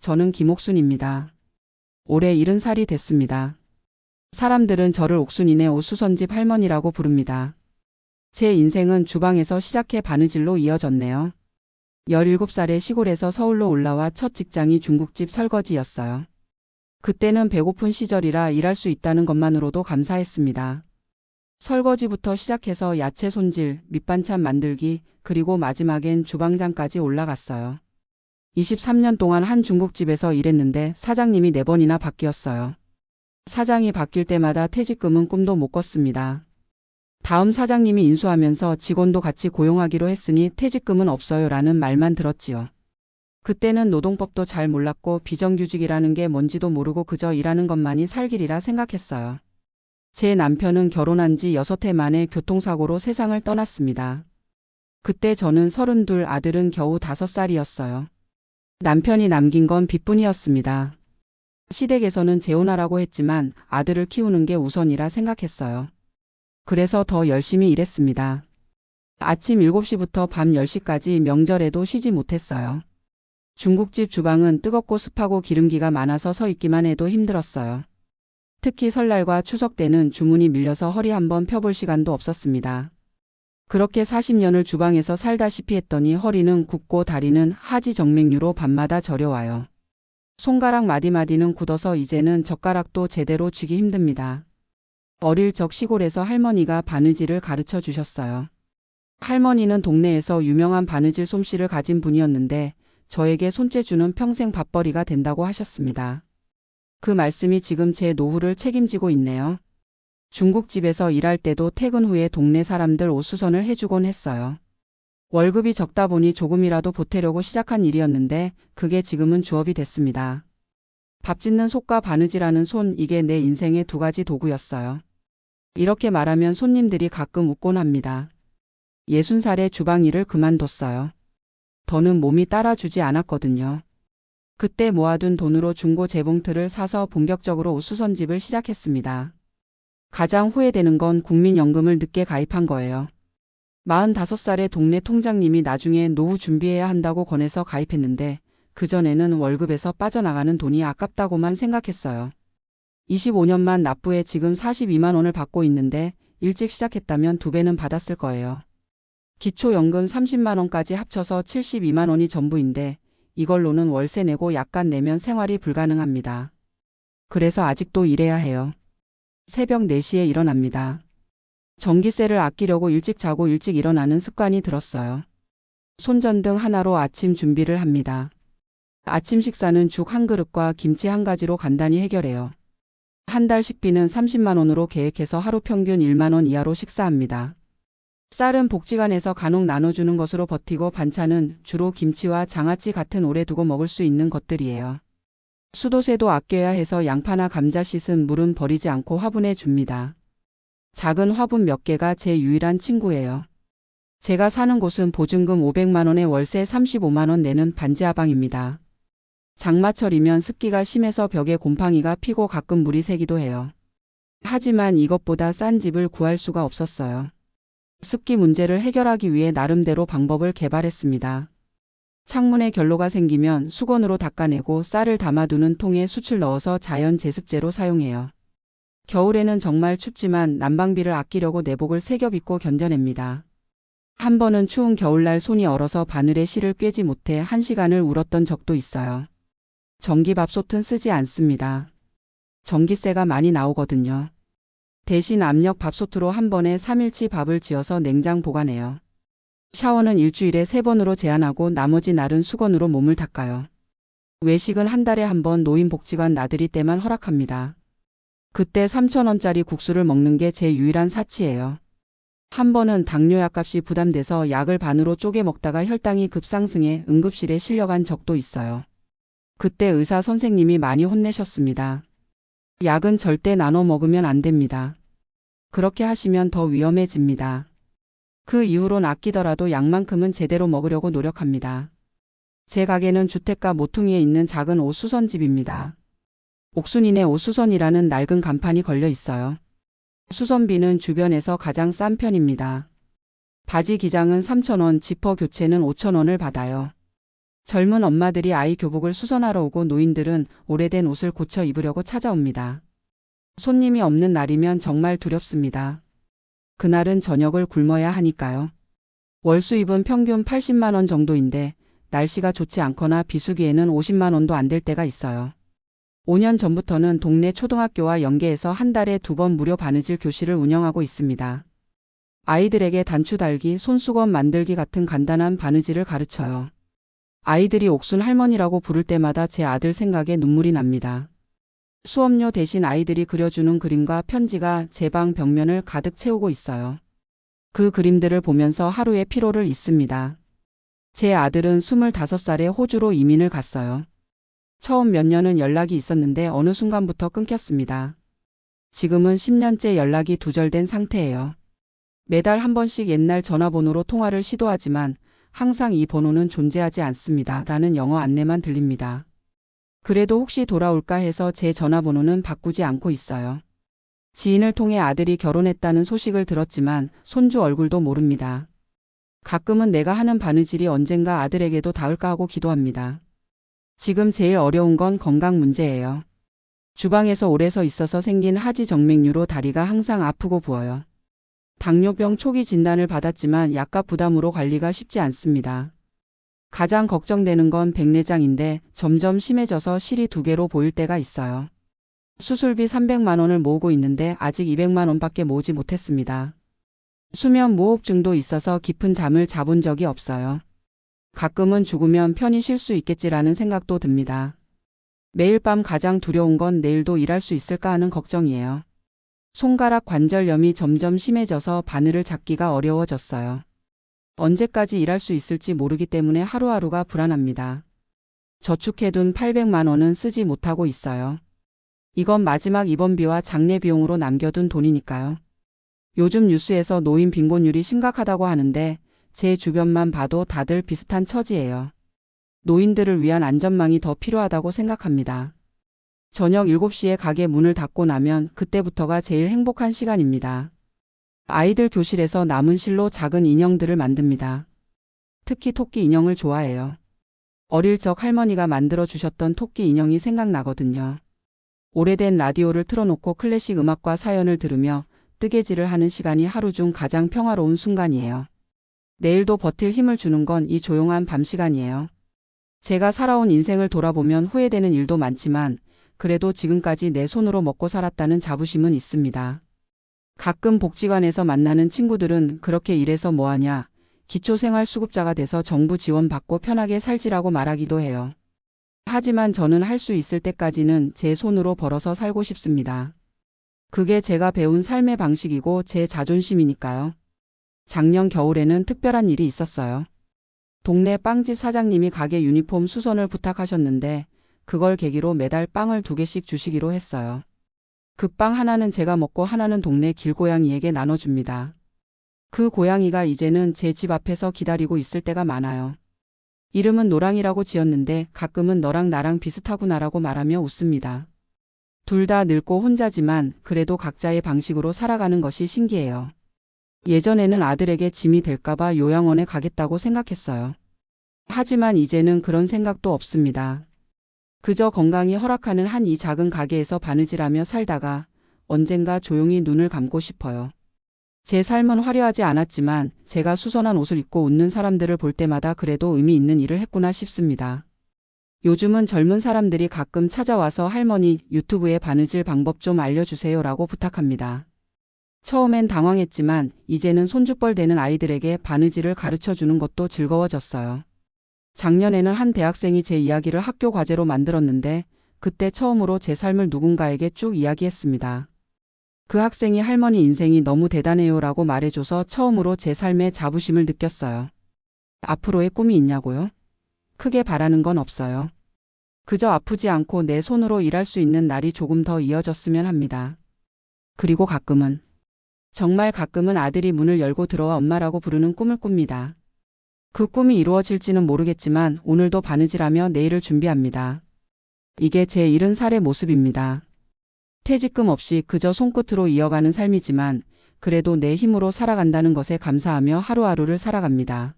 저는 김옥순입니다. 올해 70살이 됐습니다. 사람들은 저를 옥순이네 오수선집 할머니라고 부릅니다. 제 인생은 주방에서 시작해 바느질로 이어졌네요. 17살에 시골에서 서울로 올라와 첫 직장이 중국집 설거지였어요. 그때는 배고픈 시절이라 일할 수 있다는 것만으로도 감사했습니다. 설거지부터 시작해서 야채 손질, 밑반찬 만들기, 그리고 마지막엔 주방장까지 올라갔어요. 23년 동안 한 중국집에서 일했는데 사장님이 4번이나 바뀌었어요. 사장이 바뀔 때마다 퇴직금은 꿈도 못 꿨습니다. 다음 사장님이 인수하면서 직원도 같이 고용하기로 했으니 퇴직금은 없어요 라는 말만 들었지요. 그때는 노동법도 잘 몰랐고 비정규직이라는 게 뭔지도 모르고 그저 일하는 것만이 살 길이라 생각했어요. 제 남편은 결혼한 지 6해 만에 교통사고로 세상을 떠났습니다. 그때 저는 32 아들은 겨우 5살이었어요. 남편이 남긴 건 빚뿐이었습니다. 시댁에서는 재혼하라고 했지만 아들을 키우는 게 우선이라 생각했어요. 그래서 더 열심히 일했습니다. 아침 7시부터 밤 10시까지 명절에도 쉬지 못했어요. 중국집 주방은 뜨겁고 습하고 기름기가 많아서 서 있기만 해도 힘들었어요. 특히 설날과 추석 때는 주문이 밀려서 허리 한번 펴볼 시간도 없었습니다. 그렇게 40년을 주방에서 살다시피 했더니 허리는 굽고 다리는 하지 정맥류로 밤마다 저려와요. 손가락 마디마디는 굳어서 이제는 젓가락도 제대로 쥐기 힘듭니다. 어릴 적 시골에서 할머니가 바느질을 가르쳐 주셨어요. 할머니는 동네에서 유명한 바느질 솜씨를 가진 분이었는데 저에게 손재주는 평생 밥벌이가 된다고 하셨습니다. 그 말씀이 지금 제 노후를 책임지고 있네요. 중국집에서 일할 때도 퇴근 후에 동네 사람들 옷수선을 해주곤 했어요. 월급이 적다 보니 조금이라도 보태려고 시작한 일이었는데 그게 지금은 주업이 됐습니다. 밥 짓는 속과 바느질하는 손 이게 내 인생의 두 가지 도구였어요. 이렇게 말하면 손님들이 가끔 웃곤 합니다. 60살에 주방 일을 그만뒀어요. 더는 몸이 따라주지 않았거든요. 그때 모아둔 돈으로 중고 재봉틀을 사서 본격적으로 옷수선집을 시작했습니다. 가장 후회되는 건 국민연금을 늦게 가입한 거예요. 45살의 동네 통장님이 나중에 노후 준비해야 한다고 권해서 가입했는데 그전에는 월급에서 빠져나가는 돈이 아깝다고만 생각했어요. 25년만 납부해 지금 42만 원을 받고 있는데 일찍 시작했다면 두 배는 받았을 거예요. 기초연금 30만 원까지 합쳐서 72만 원이 전부인데 이걸로는 월세 내고 약간 내면 생활이 불가능합니다. 그래서 아직도 일해야 해요. 새벽 4시에 일어납니다. 전기세를 아끼려고 일찍 자고 일찍 일어나는 습관이 들었어요. 손전등 하나로 아침 준비를 합니다. 아침 식사는 죽 한 그릇과 김치 한 가지로 간단히 해결해요. 한 달 식비는 30만 원으로 계획해서 하루 평균 1만 원 이하로 식사합니다. 쌀은 복지관에서 간혹 나눠주는 것으로 버티고 반찬은 주로 김치와 장아찌 같은 오래 두고 먹을 수 있는 것들이에요. 수도세도 아껴야 해서 양파나 감자 씻은 물은 버리지 않고 화분해 줍니다. 작은 화분 몇 개가 제 유일한 친구예요. 제가 사는 곳은 보증금 500만 원에 월세 35만 원 내는 반지하방입니다. 장마철이면 습기가 심해서 벽에 곰팡이가 피고 가끔 물이 새기도 해요. 하지만 이것보다 싼 집을 구할 수가 없었어요. 습기 문제를 해결하기 위해 나름대로 방법을 개발했습니다. 창문에 결로가 생기면 수건으로 닦아내고 쌀을 담아두는 통에 숯을 넣어서 자연 제습제로 사용해요. 겨울에는 정말 춥지만 난방비를 아끼려고 내복을 세겹 입고 견뎌냅니다. 한 번은 추운 겨울날 손이 얼어서 바늘에 실을 꿰지 못해 한 시간을 울었던 적도 있어요. 전기밥솥은 쓰지 않습니다. 전기세가 많이 나오거든요. 대신 압력 밥솥으로 한 번에 3일치 밥을 지어서 냉장 보관해요. 샤워는 일주일에 3번으로 제한하고 나머지 날은 수건으로 몸을 닦아요. 외식은 한 달에 한 번 노인복지관 나들이 때만 허락합니다. 그때 3천원짜리 국수를 먹는 게 제 유일한 사치예요. 한 번은 당뇨약 값이 부담돼서 약을 반으로 쪼개 먹다가 혈당이 급상승해 응급실에 실려간 적도 있어요. 그때 의사 선생님이 많이 혼내셨습니다. 약은 절대 나눠 먹으면 안 됩니다. 그렇게 하시면 더 위험해집니다. 그 이후론 아끼더라도 약만큼은 제대로 먹으려고 노력합니다. 제 가게는 주택가 모퉁이에 있는 작은 옷수선집입니다. 옥순이네 옷수선이라는 낡은 간판이 걸려 있어요. 수선비는 주변에서 가장 싼 편입니다. 바지 기장은 3,000원, 지퍼 교체는 5,000원을 받아요. 젊은 엄마들이 아이 교복을 수선하러 오고 노인들은 오래된 옷을 고쳐 입으려고 찾아옵니다. 손님이 없는 날이면 정말 두렵습니다. 그날은 저녁을 굶어야 하니까요. 월 수입은 평균 80만 원 정도인데 날씨가 좋지 않거나 비수기에는 50만 원도 안 될 때가 있어요. 5년 전부터는 동네 초등학교와 연계해서 한 달에 두 번 무료 바느질 교실을 운영하고 있습니다. 아이들에게 단추 달기, 손수건 만들기 같은 간단한 바느질을 가르쳐요. 아이들이 옥순 할머니라고 부를 때마다 제 아들 생각에 눈물이 납니다. 수업료 대신 아이들이 그려주는 그림과 편지가 제 방 벽면을 가득 채우고 있어요. 그 그림들을 보면서 하루의 피로를 잊습니다. 제 아들은 25살에 호주로 이민을 갔어요. 처음 몇 년은 연락이 있었는데 어느 순간부터 끊겼습니다. 지금은 10년째 연락이 두절된 상태예요. 매달 한 번씩 옛날 전화번호로 통화를 시도하지만 항상 이 번호는 존재하지 않습니다. 라는 영어 안내만 들립니다. 그래도 혹시 돌아올까 해서 제 전화번호는 바꾸지 않고 있어요. 지인을 통해 아들이 결혼했다는 소식을 들었지만 손주 얼굴도 모릅니다. 가끔은 내가 하는 바느질이 언젠가 아들에게도 닿을까 하고 기도합니다. 지금 제일 어려운 건 건강 문제예요. 주방에서 오래 서 있어서 생긴 하지 정맥류로 다리가 항상 아프고 부어요. 당뇨병 초기 진단을 받았지만 약값 부담으로 관리가 쉽지 않습니다. 가장 걱정되는 건 백내장인데 점점 심해져서 실이 두 개로 보일 때가 있어요. 수술비 300만 원을 모으고 있는데 아직 200만 원밖에 모으지 못했습니다. 수면 무호흡증도 있어서 깊은 잠을 자본 적이 없어요. 가끔은 죽으면 편히 쉴 수 있겠지라는 생각도 듭니다. 매일 밤 가장 두려운 건 내일도 일할 수 있을까 하는 걱정이에요. 손가락 관절염이 점점 심해져서 바늘을 잡기가 어려워졌어요. 언제까지 일할 수 있을지 모르기 때문에 하루하루가 불안합니다. 저축해둔 800만 원은 쓰지 못하고 있어요. 이건 마지막 입원비와 장례 비용으로 남겨둔 돈이니까요. 요즘 뉴스에서 노인 빈곤율이 심각하다고 하는데 제 주변만 봐도 다들 비슷한 처지예요. 노인들을 위한 안전망이 더 필요하다고 생각합니다. 저녁 7시에 가게 문을 닫고 나면 그때부터가 제일 행복한 시간입니다. 아이들 교실에서 남은 실로 작은 인형들을 만듭니다. 특히 토끼 인형을 좋아해요. 어릴 적 할머니가 만들어 주셨던 토끼 인형이 생각나거든요. 오래된 라디오를 틀어놓고 클래식 음악과 사연을 들으며 뜨개질을 하는 시간이 하루 중 가장 평화로운 순간이에요. 내일도 버틸 힘을 주는 건 이 조용한 밤 시간이에요. 제가 살아온 인생을 돌아보면 후회되는 일도 많지만 그래도 지금까지 내 손으로 먹고 살았다는 자부심은 있습니다. 가끔 복지관에서 만나는 친구들은 그렇게 일해서 뭐하냐, 기초생활수급자가 돼서 정부 지원 받고 편하게 살지라고 말하기도 해요. 하지만 저는 할 수 있을 때까지는 제 손으로 벌어서 살고 싶습니다. 그게 제가 배운 삶의 방식이고 제 자존심이니까요. 작년 겨울에는 특별한 일이 있었어요. 동네 빵집 사장님이 가게 유니폼 수선을 부탁하셨는데 그걸 계기로 매달 빵을 두 개씩 주시기로 했어요. 그 빵 하나는 제가 먹고 하나는 동네 길고양이에게 나눠줍니다. 그 고양이가 이제는 제 집 앞에서 기다리고 있을 때가 많아요. 이름은 노랑이라고 지었는데 가끔은 너랑 나랑 비슷하구나라고 말하며 웃습니다. 둘 다 늙고 혼자지만 그래도 각자의 방식으로 살아가는 것이 신기해요. 예전에는 아들에게 짐이 될까봐 요양원에 가겠다고 생각했어요. 하지만 이제는 그런 생각도 없습니다. 그저 건강이 허락하는 한 이 작은 가게에서 바느질하며 살다가 언젠가 조용히 눈을 감고 싶어요. 제 삶은 화려하지 않았지만 제가 수선한 옷을 입고 웃는 사람들을 볼 때마다 그래도 의미 있는 일을 했구나 싶습니다. 요즘은 젊은 사람들이 가끔 찾아와서 할머니 유튜브에 바느질 방법 좀 알려주세요 라고 부탁합니다. 처음엔 당황했지만 이제는 손주뻘 되는 아이들에게 바느질을 가르쳐 주는 것도 즐거워졌어요. 작년에는 한 대학생이 제 이야기를 학교 과제로 만들었는데 그때 처음으로 제 삶을 누군가에게 쭉 이야기했습니다. 그 학생이 할머니 인생이 너무 대단해요 라고 말해줘서 처음으로 제 삶에 자부심을 느꼈어요. 앞으로의 꿈이 있냐고요? 크게 바라는 건 없어요. 그저 아프지 않고 내 손으로 일할 수 있는 날이 조금 더 이어졌으면 합니다. 그리고 가끔은 정말 가끔은 아들이 문을 열고 들어와 엄마라고 부르는 꿈을 꿉니다. 그 꿈이 이루어질지는 모르겠지만 오늘도 바느질하며 내일을 준비합니다. 이게 제 일흔 살의 모습입니다. 퇴직금 없이 그저 손끝으로 이어가는 삶이지만 그래도 내 힘으로 살아간다는 것에 감사하며 하루하루를 살아갑니다.